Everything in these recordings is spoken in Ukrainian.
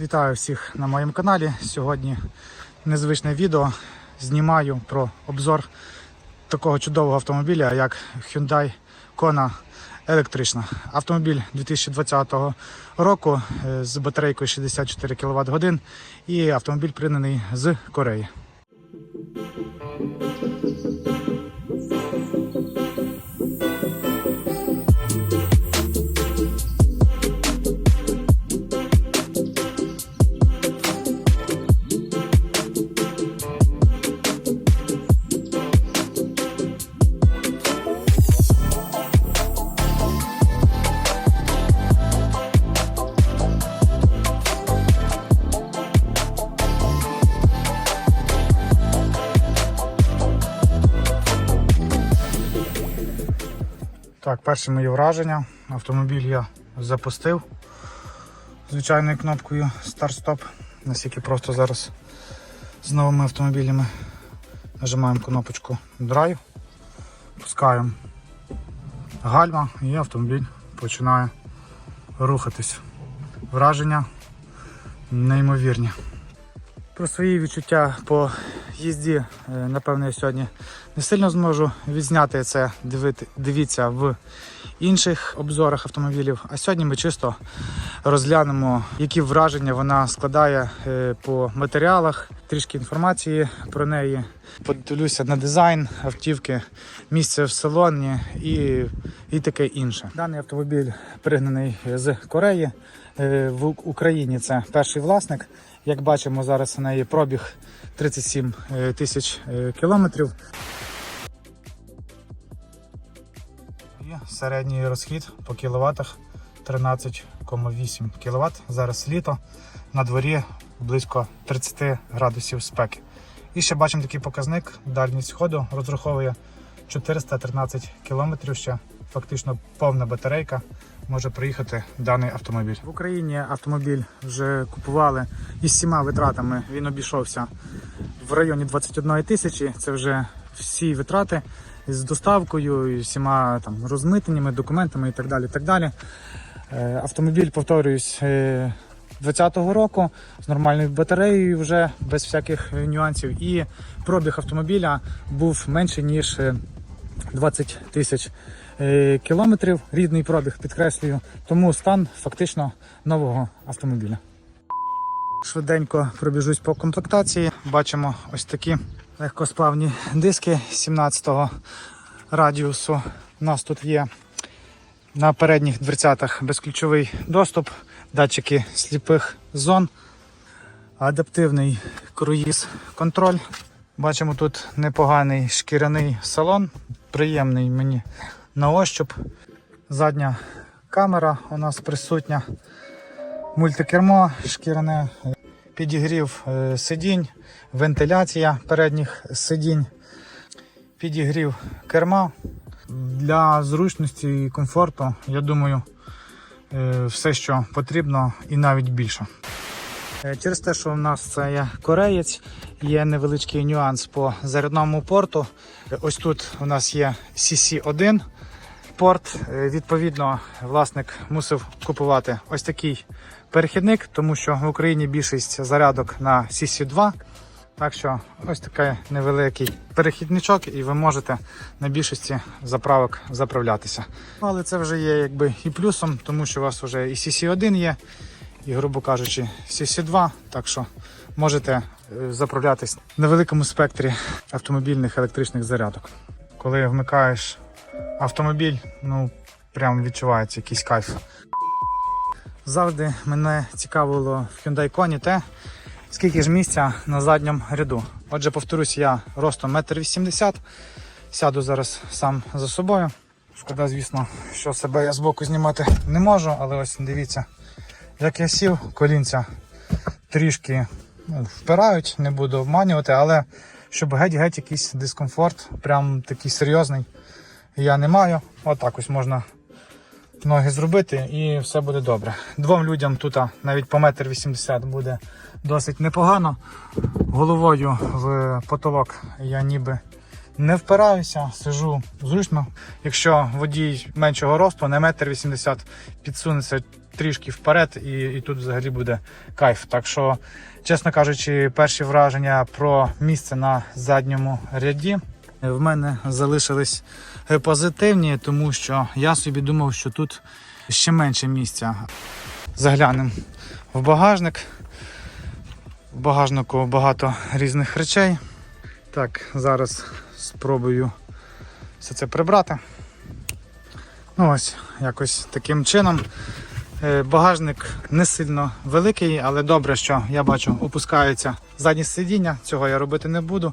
Вітаю всіх на моєму каналі. Сьогодні незвичне відео. Знімаю про обзор такого чудового автомобіля, як Hyundai Kona електрична. Автомобіль 2020 року е, з батарейкою 64 кВт годин і автомобіль пригнаний з Кореї. Так, перше мої враження. Автомобіль я запустив звичайною кнопкою старт-стоп. Наскільки просто зараз з новими автомобілями нажимаємо кнопочку Drive, пускаємо гальма і автомобіль починає рухатись. Враження неймовірні. Про свої відчуття по їзді, е, напевно, я сьогодні не сильно зможу відзняти це. Дивіться в інших обзорах автомобілів. А сьогодні ми чисто розглянемо, які враження вона складає е, по матеріалах, трішки інформації про неї. Подивлюся на дизайн автівки, місце в салоні і, і таке інше. Даний автомобіль пригнаний з Кореї. Е, В Україні це перший власник. Як бачимо, зараз у неї пробіг 37 е, тисяч е, кілометрів. І середній розхід по кіловатах 13,8 кВт. Зараз літо на дворі близько 30 градусів спеки. І ще бачимо такий показник. Дальність ходу розраховує 413 км. Ще фактично повна батарейка може приїхати даний автомобіль. В Україні автомобіль вже купували із всіма витратами. Він обійшовся в районі 21 тисячі. Це вже всі витрати з доставкою, і всіма там розмитненнями, документами і так далі. Так далі. Е, Автомобіль, повторююсь, е, 20-го року з нормальною батареєю, вже без всяких е, нюансів. І пробіг автомобіля був менше ніж е, 20 тисяч е, кілометрів. Рідний пробіг, підкреслюю. Тому стан фактично нового автомобіля. Швиденько пробіжусь по комплектації. Бачимо ось такі легкосплавні диски 17-го радіусу. У нас тут є на передніх дверцятах безключовий доступ, датчики сліпих зон, адаптивний круїз контроль. Бачимо тут непоганий шкіряний салон, приємний мені на ощуп. Задня камера у нас присутня, мультикермо, шкіряне, підігрів е, сидінь, вентиляція передніх сидінь, підігрів керма. Для зручності і комфорту, я думаю, е, все, що потрібно, і навіть більше. Е, Через те, що в нас це є кореєць, є невеличкий нюанс по зарядному порту. Е, Ось тут у нас є CC1 порт. Е, Відповідно, власник мусив купувати ось такий перехідник, тому що в Україні більшість зарядок на CC2. Так що ось такий невеликий перехідничок, і ви можете на більшості заправок заправлятися. Але це вже є якби і плюсом, тому що у вас вже і CC1 є, і, грубо кажучи, CC2, так що можете е, заправлятись на великому спектрі автомобільних електричних зарядок. Коли вмикаєш автомобіль, ну прям відчувається якийсь кайф. Завжди мене цікавило в Hyundai Kona те, скільки ж місця на задньому ряду. Отже, повторюсь, я ростом 1,80 м. Сяду зараз сам за собою. Шкода, звісно, що себе я збоку знімати не можу, але ось дивіться, як я сів, колінця трішки ну, впирають, не буду обманювати, але щоб геть-геть якийсь дискомфорт, прям такий серйозний, я не маю. Отак ось можна ноги зробити і все буде добре. Двом людям тут навіть по метр вісімдесят буде досить непогано. Головою в потолок я ніби не впираюся, сижу зручно. Якщо водій меншого росту, не метр вісімдесят підсунеться трішки вперед, і, і тут взагалі буде кайф. Так що, чесно кажучи, перші враження про місце на задньому ряді в мене залишились позитивні, тому що я собі думав, що тут ще менше місця. Заглянемо в багажник. В багажнику багато різних речей. Так, зараз спробую все це прибрати. Ну ось, якось таким чином. Е, Багажник не сильно великий, але добре, що я бачу, опускаються задні сидіння. Цього я робити не буду.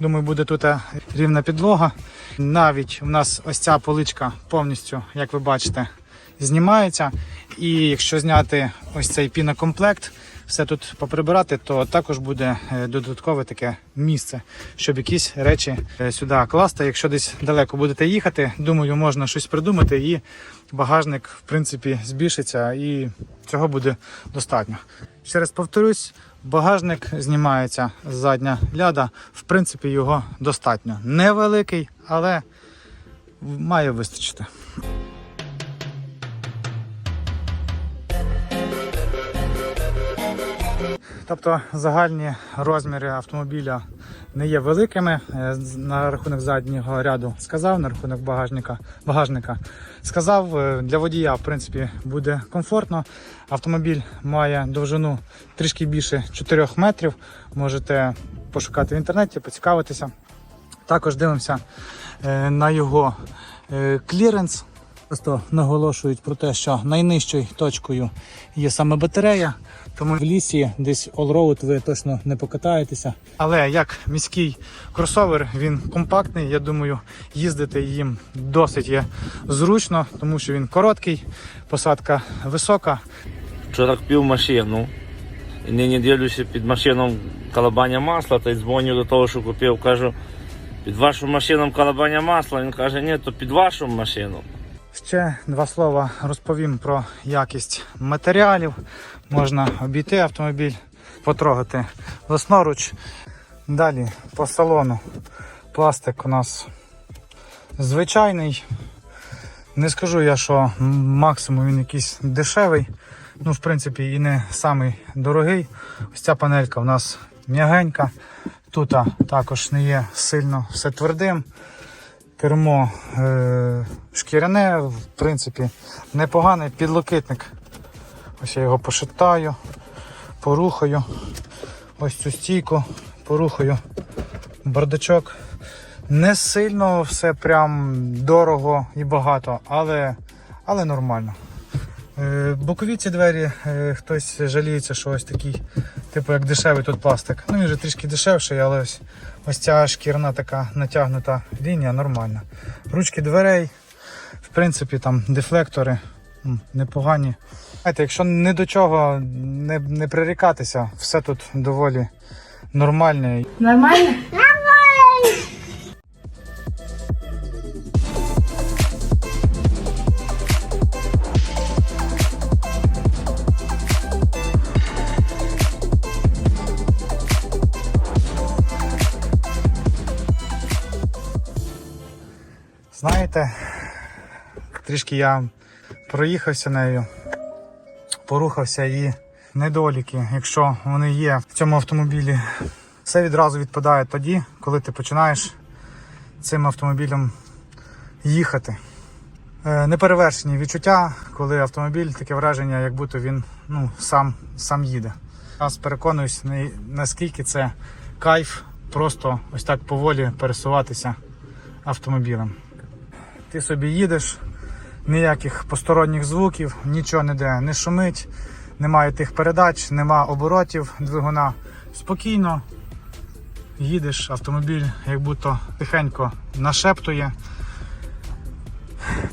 Думаю, буде тут е, рівна підлога. Навіть у нас ось ця поличка повністю, як ви бачите, знімається. І якщо зняти ось цей пінокомплект, все тут поприбирати, то також буде е, додаткове таке місце, щоб якісь речі е, сюди класти. Якщо десь далеко будете їхати, думаю, можна щось придумати, і багажник, в принципі, збільшиться, і цього буде достатньо. Ще раз повторюсь, багажник знімається з задня ляда. В принципі, його достатньо. Невеликий, але має вистачити. Тобто загальні розміри автомобіля не є великими. Е, На рахунок заднього ряду сказав, на рахунок багажника, багажника сказав. Е, Для водія, в принципі, буде комфортно. Автомобіль має довжину трішки більше 4 метрів. Можете пошукати в інтернеті, поцікавитися. Також дивимося е, на його кліренс. Просто наголошують про те, що найнижчою точкою є саме батарея, тому в лісі десь all-road ви точно не покатаєтеся. Але як міський кросовер, він компактний. Я думаю, їздити їм досить є зручно, тому що він короткий, посадка висока. Вчора купив машину. І нині дивлюся під машином колобання масла, та й дзвоню до того, що купив, кажу, під вашим машином колобання масла. Він каже, ні, то під вашу машину. Ще два слова розповім про якість матеріалів. Можна обійти автомобіль, потрогати власноруч. Далі по салону пластик у нас звичайний. Не скажу я, що максимум він якийсь дешевий. Ну, в принципі, і не самий дорогий. Ось ця панелька у нас м'ягенька. Тут також не є сильно все твердим. Кермо е, шкіряне, в принципі, непоганий підлокитник. Ось я його пошитаю, порухаю. Ось цю стійку, порухаю. Бардачок. Не сильно все прям дорого і багато, але, але нормально. Е, бокові ці двері, е, хтось жаліється, що ось такий, типу як дешевий тут пластик. Ну він вже трішки дешевший, але ось, ось ця шкірна така натягнута лінія нормальна. Ручки дверей, в принципі, там дефлектори непогані. Знаєте, якщо ні до чого не, не прирікатися, все тут доволі нормальне. Нормально? Знаєте, трішки я проїхався нею, порухався і недоліки, якщо вони є в цьому автомобілі, все відразу відпадає тоді, коли ти починаєш цим автомобілем їхати. Е, Неперевершені відчуття, коли автомобіль таке враження, як будто він ну, сам, сам їде. Раз переконуюсь, наскільки це кайф просто ось так поволі пересуватися автомобілем. Ти собі їдеш, ніяких посторонніх звуків, нічого ніде не шумить, немає тих передач, нема оборотів двигуна. Спокійно їдеш, автомобіль як будто тихенько нашептує.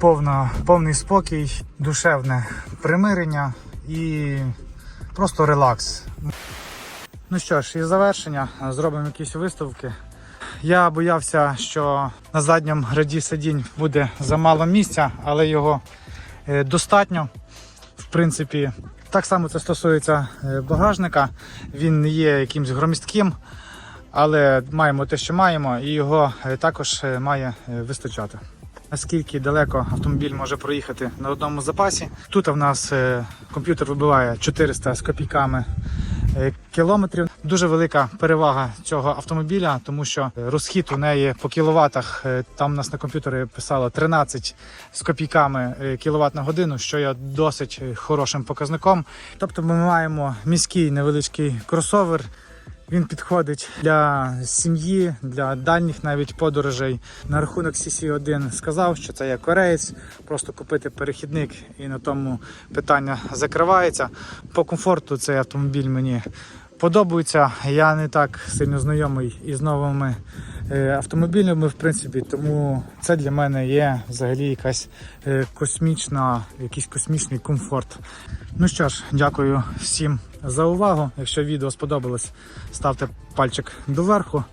Повна, повний спокій, душевне примирення і просто релакс. Ну що ж, і завершення зробимо якісь виставки. Я боявся, що на задньому ряді сидінь буде замало місця, але його е, достатньо. В принципі, так само це стосується е, багажника. Він не є якимсь громістким, але маємо те, що маємо, і його е, також має вистачати. наскільки далеко автомобіль може проїхати на одному запасі. Тут в нас комп'ютер вибиває 400 з копійками кілометрів. Дуже велика перевага цього автомобіля, тому що розхід у неї по кіловатах е, там у нас на комп'ютері писало 13 з копійками е, кіловат на годину, що є досить е, хорошим показником. Тобто ми маємо міський невеличкий кросовер. Він підходить для сім'ї, для дальніх навіть подорожей. На рахунок CC1 сказав, що це є кореєць, просто купити перехідник і на тому питання закривається. По комфорту цей автомобіль мені подобається. Я не так сильно знайомий із новими е, автомобілями, в принципі, тому це для мене є взагалі якась е, космічна, якийсь космічний комфорт. Ну що ж, дякую всім за увагу. Якщо відео сподобалось, ставте пальчик доверху.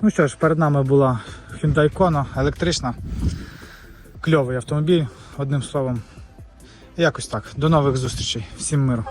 Ну що ж, перед нами була Hyundai Kona електрична. Кльовий автомобіль, одним словом. Якось так. До нових зустрічей. Всім миру.